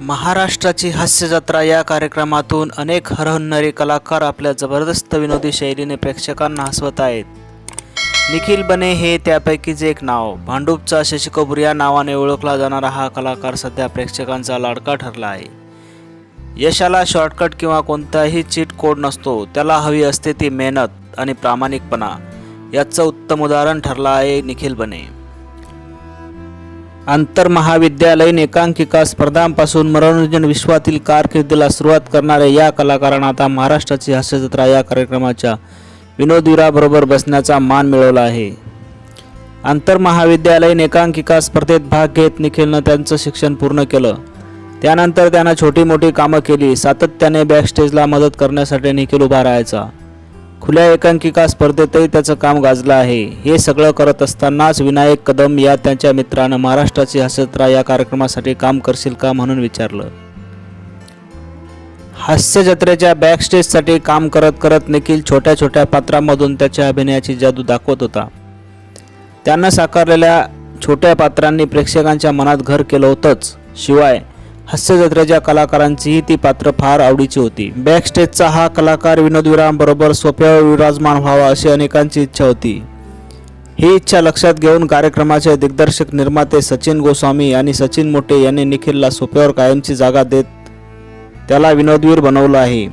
महाराष्ट्राची हास्य जत्रा या कार्यक्रमातून अनेक हरहुन्नरी कलाकार आपल्या जबरदस्त विनोदी शैलीने प्रेक्षकांना हसवत आहेत. निखिल बने हे त्यापैकीच एक नाव. भांडूपचा शशी कपूर या नावाने ओळखला जाणारा हा कलाकार सध्या प्रेक्षकांचा लाडका ठरला आहे. यशाला शॉर्टकट किंवा कोणताही चीट कोड नसतो. त्याला हवी असते ती मेहनत आणि प्रामाणिकपणा. याचं उत्तम उदाहरण ठरलं आहे निखिल बने. आंतरमहाविद्यालयीन एकांकिका स्पर्धांपासून मनोरंजन विश्वातील कारकिर्दीला सुरुवात करणाऱ्या या कलाकारांना आता महाराष्ट्राची हास्यजत्रा या कार्यक्रमाच्या विनोदवीराबरोबर बसण्याचा मान मिळवला आहे. आंतरमहाविद्यालयीन एकांकिका स्पर्धेत भाग घेत निखिलनं त्यांचं शिक्षण पूर्ण केलं. त्यानंतर त्यानं छोटी मोठी कामं केली. सातत्याने बॅकस्टेजला मदत करण्यासाठी निखिल उभा राहायचा. खुल्या एकांकिका स्पर्धेतही त्याचं काम गाजलं आहे. हे सगळं करत असतानाच विनायक कदम या त्यांच्या मित्रानं महाराष्ट्राची हास्यजत्रा या कार्यक्रमासाठी काम करशील का म्हणून विचारलं. हास्य जत्रेच्या बॅकस्टेजसाठी काम करत करत निखिल छोट्या छोट्या पात्रांमधून त्याच्या अभिनयाची जादू दाखवत होता. त्यांना साकारलेल्या छोट्या पात्रांनी प्रेक्षकांच्या मनात घर केलं होतंच. शिवाय हास्यजत्राच्या कलाकारांचीही ती पात्र फार आवडीची होती. बॅकस्टेजचा हा कलाकार विनोदवीरांबरोबर सोप्यावर विराजमान व्हावा अशी अनेकांची इच्छा होती. ही इच्छा लक्षात घेऊन कार्यक्रमाचे दिग्दर्शक निर्माते सचिन गोस्वामी आणि सचिन मोटे यांनी निखिलला सोप्यावर कायमची जागा देत त्याला विनोदवीर बनवलं आहे.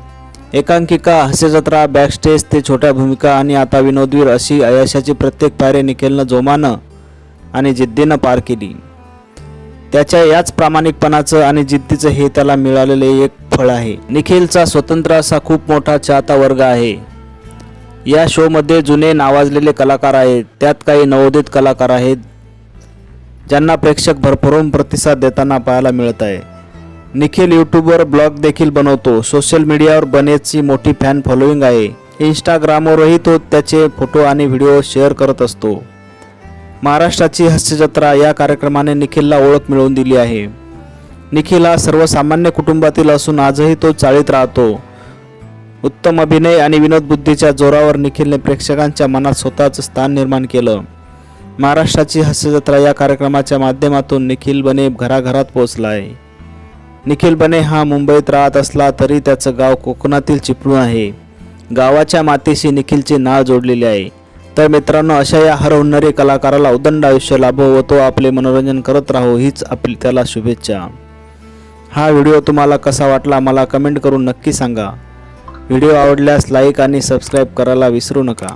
एकांकिका हास्यजत्रा बॅकस्टेज ते छोट्या भूमिका आणि आता विनोदवीर अशी यशाची प्रत्येक पायरी निखिलनं जोमानं आणि जिद्दीनं पार केली. त्याच्या याच प्रामाणिकपणाचं आणि जिद्दीचं हे त्याला मिळालेले एक फळ आहे. निखिलचा स्वतंत्र असा खूप मोठा चाहता वर्ग आहे. या शोमध्ये जुने नावाजलेले कलाकार आहेत. त्यात काही नवोदित कलाकार आहेत ज्यांना प्रेक्षक भरभरून प्रतिसाद देताना पाहायला मिळत आहे. निखिल यूट्यूबवर ब्लॉग देखील बनवतो. सोशल मीडियावर बनेची मोठी फॅन फॉलोईंग आहे. इंस्टाग्रामवरही तो त्याचे फोटो आणि व्हिडिओ शेअर करत असतो. महाराष्ट्राची हास्यजत्रा या कार्यक्रमाने निखिलला ओळख मिळवून दिली आहे. निखिल हा सर्वसामान्य कुटुंबातील असून आजही तो चाळीत राहतो. उत्तम अभिनय आणि विनोदबुद्धीच्या जोरावर निखिलने प्रेक्षकांच्या मनात स्वतःचं स्थान निर्माण केलं. महाराष्ट्राची हास्यजत्रा या कार्यक्रमाच्या माध्यमातून निखिल बने घराघरात पोहोचला आहे निखिल बने हा मुंबईत राहत असला तरी त्याचं गाव कोकणातील चिपळूण आहे. गावाच्या मातीशी निखिलची नाळ जोडलेली आहे. तर मित्रांनो अशा या हरहुन्नरी कलाकाराला उदंड आयुष्य लाभो व तो आपले मनोरंजन करत राहो हीच आपली त्याला शुभेच्छा. हा व्हिडिओ तुम्हाला कसा वाटला मला कमेंट करून नक्की सांगा. व्हिडिओ आवडल्यास लाईक आणि सबस्क्राईब करायला विसरू नका.